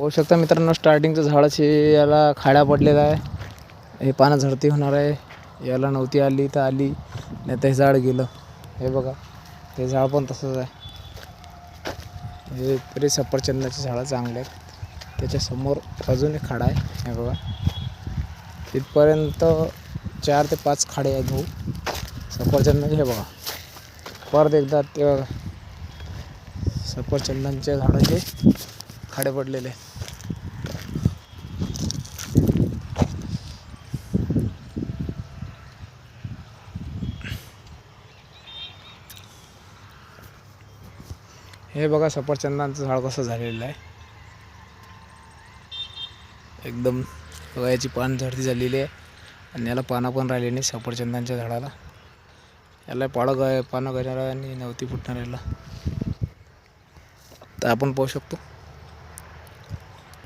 पाहू शकता मित्रांनो स्टार्टिंगचं झाडाचे याला खाड्या पडलेला आहे. हे पानं झडती होणार आहे. याला नव्हती आली तर आली नाही तर हे झाड गेलं. हे बघा ते झाड पण तसंच आहे. हे तरी सफरचंदाची झाडं चांगले आहेत. त्याच्यासमोर अजून एक खाडा आहे. हे बघा. तिथपर्यंत चार ते पाच खाडे आहेत भाऊ. सफरचंदाचे हे बघा. परत एकदा ते बघा. सफरचंदांच्या झाडाचे खाडे पडलेले हे बघा सफरचंदांचं झाड कसं झालेलं आहे. एकदम बघा याची पान झडती झालेली आहे आणि याला पानं पण राहिली नाही सफरचंदांच्या झाडाला. याला पाळं ग पानं गळणार आणि नवती फुटणार याला तर आपण पाहू शकतो.